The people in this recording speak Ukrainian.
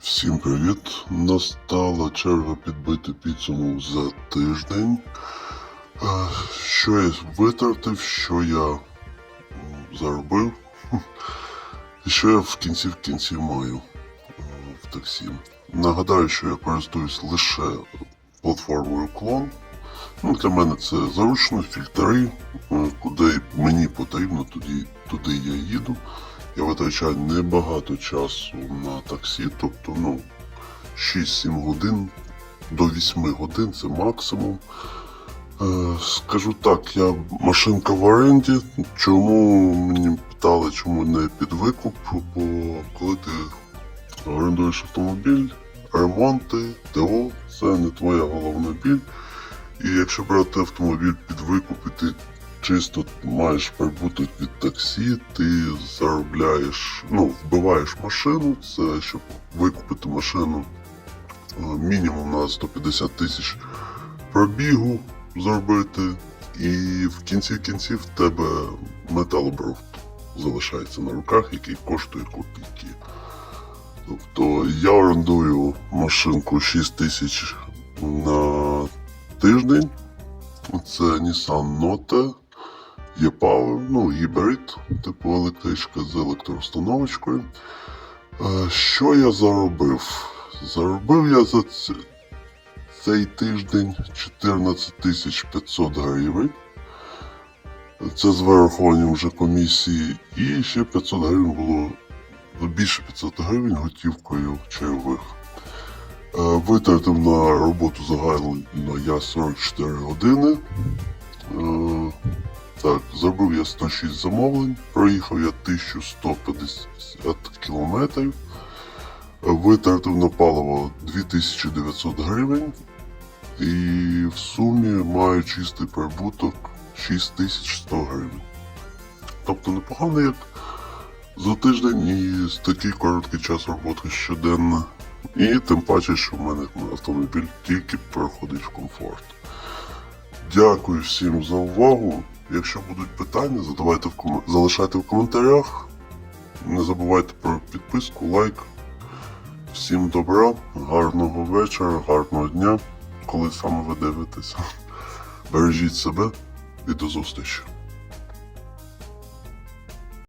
Всім привіт! Настала черга підбити підсумок за тиждень. Е, Що я витратив, що я заробив, і що я в кінці в кінці маю е, в таксі. Нагадаю, що я користуюсь лише платформою клон. Ну, для мене це зручно, фільтри. Е, Куди мені потрібно, туди, туди я їду. Я витрачаю небагато часу на таксі, тобто ну, 6-7 годин до 8 годин це максимум. Е, скажу так, я машинка в оренді. Чому мені питали, чому не під викуп? Бо коли ти орендуєш автомобіль, ремонти, ТО це не твоя головна біль. І якщо брати автомобіль під викуп, і ти чисто маєш прибуток від таксі, ти заробляєш, ну, вбиваєш машину, це щоб викупити машину е, мінімум на 150 тисяч пробігу зробити, і в кінці кінців в тебе металобрух залишається на руках, який коштує копійки. Тобто я орендую машинку 6 тисяч на тиждень. Це Nissan Note, e-Power, ну, гібрид, типу електричка з електроустановочкою. Е, Що я заробив? Заробив я за цей тиждень 14 500 гривень. Це з вирахуванням вже комісії. І ще 500 гривень було більше 500 гривень готівкою чайових. Е, Витратив на роботу загально я 44 години. Так, зробив я 106 замовлень, проїхав я 1150 кілометрів, витратив на паливо 2900 гривень і в сумі маю чистий прибуток 6100 гривень. Тобто непогано як за тиждень і з такий короткий час роботи щоденно. І тим паче, що в мене автомобіль тільки переходить в комфорт. Дякую всім за увагу. Якщо будуть питання, задавайте в ком... залишайте в коментарях. Не забувайте про підписку, лайк. Всім добра, гарного вечора, гарного дня, коли саме ви дивитеся. Бережіть себе і до зустрічі.